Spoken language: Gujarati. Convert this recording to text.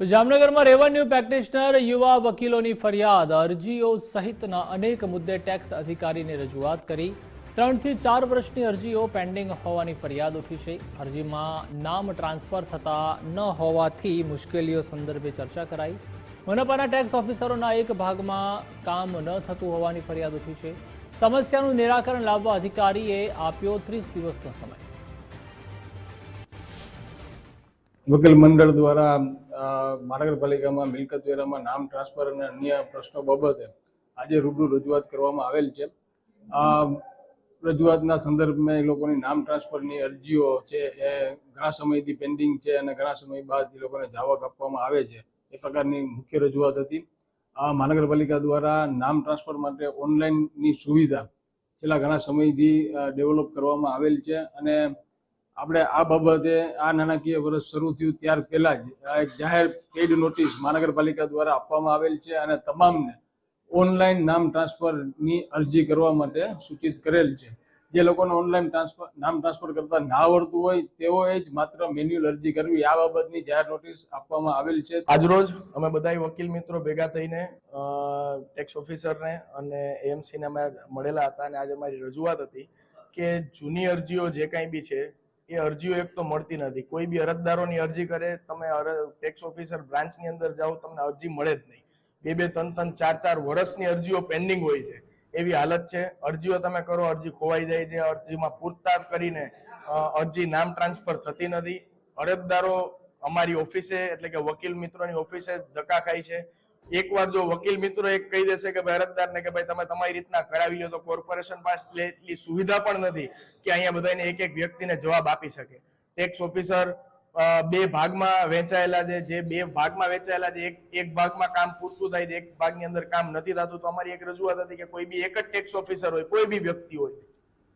તો જામનગરમાં રેવન્યુ પ્રેક્ટિશનર યુવા વકીલોની ફરિયાદ. અરજીઓ સહિતના અનેક મુદ્દે ટેક્સ અધિકારીને રજૂઆત કરી. ત્રણથી ચાર વર્ષની અરજીઓ પેન્ડિંગ હોવાની ફરિયાદ ઉઠી છે. અરજીમાં નામ ટ્રાન્સફર થતા ન હોવાથી મુશ્કેલીઓ સંદર્ભે ચર્ચા કરાઈ. મનપાના ટેક્સ ઓફિસરોના એક ભાગમાં કામ ન થતું હોવાની ફરિયાદ ઉઠી છે. સમસ્યાનું નિરાકરણ લાવવા અધિકારીએ આપ્યો ત્રીસ દિવસનો સમય. વકીલ મંડળ દ્વારા મહાનગરપાલિકામાં મિલકત વેરામાં નામ ટ્રાન્સફર અને અન્ય પ્રશ્નો બાબતે આજે રૂબરૂ રજૂઆત કરવામાં આવેલ છે. આ રજૂઆતના સંદર્ભમાં એ લોકોની નામ ટ્રાન્સફરની અરજીઓ છે એ ઘણા સમયથી પેન્ડિંગ છે અને ઘણા સમય બાદ એ લોકોને જાવક આપવામાં આવે છે. એ પ્રકારની મુખ્ય રજૂઆત હતી. આ મહાનગરપાલિકા દ્વારા નામ ટ્રાન્સફર માટે ઓનલાઈનની સુવિધા છેલ્લા ઘણા સમયથી ડેવલપ કરવામાં આવેલ છે અને આપણે આ બાબતે આ નાણાકીય વર્ષ શરૂ થયું ત્યાર પહેલા જ એક જાહેર પેઇડ નોટિસ મહાનગરપાલિકા દ્વારા આપવામાં આવેલ છે અને તમામને ઓનલાઈન નામ ટ્રાન્સફરની અરજી કરવા માટે સૂચિત કરેલ છે. જે લોકોને ઓનલાઈન ટ્રાન્સફર નામ ટ્રાન્સફર કરતા ના આવડતું હોય તેઓએ જ માત્ર મેન્યુઅલ અરજી કરવી. આ બાબતની જાહેર નોટિસ આપવામાં આવેલ છે. આજરોજ અમે બધાય વકીલ મિત્રો ભેગા થઈને ટેક્સ ઓફિસરને અને એએમસીને અમે મળેલા હતા અને આજે અમારી રજૂઆત હતી કે જૂની અરજીઓ જે કાંઈ બી છે એ અરજીઓ એક તો મળતી નથી. કોઈ બી અરજદારોની અરજી કરે, તમે ટેક્સ ઓફિસર બ્રાન્ચની અંદર જાઓ, તમને અરજી મળે જ નહીં. બે બે, ત્રણ ત્રણ, ચાર ચાર વર્ષની અરજીઓ પેન્ડિંગ હોય છે. એવી હાલત છે. અરજીઓ તમે કરો, અરજી ખોવાઈ જાય છે. અરજીમાં પૂરતા કરીને અરજી નામ ટ્રાન્સફર થતી નથી. અરજદારો અમારી ઓફિસે એટલે કે વકીલ મિત્રોની ઓફિસે ધક્કા ખાય છે. એકવાર જો વકીલ મિત્રો એક કહી દેશે કે ભાઈ અરજદારને કે ભાઈ તમે તમારી રીતના કરાવી લો તો કોર્પોરેશન પાસે એટલી સુવિધા પણ નથી કે અહીંયા બધાને એક એક વ્યક્તિને જવાબ આપી શકે. ટેક્સ ઓફિસર બે ભાગમાં વહેંચાયેલા છે. જે બે ભાગમાં વહેંચાયેલા છે, એક એક ભાગમાં કામ પૂરતું થાય છે, એક ભાગની અંદર કામ નથી થતું. તો અમારી એક રજૂઆત હતી કે કોઈ બી એક જ ટેક્સ ઓફિસર હોય, કોઈ બી વ્યક્તિ હોય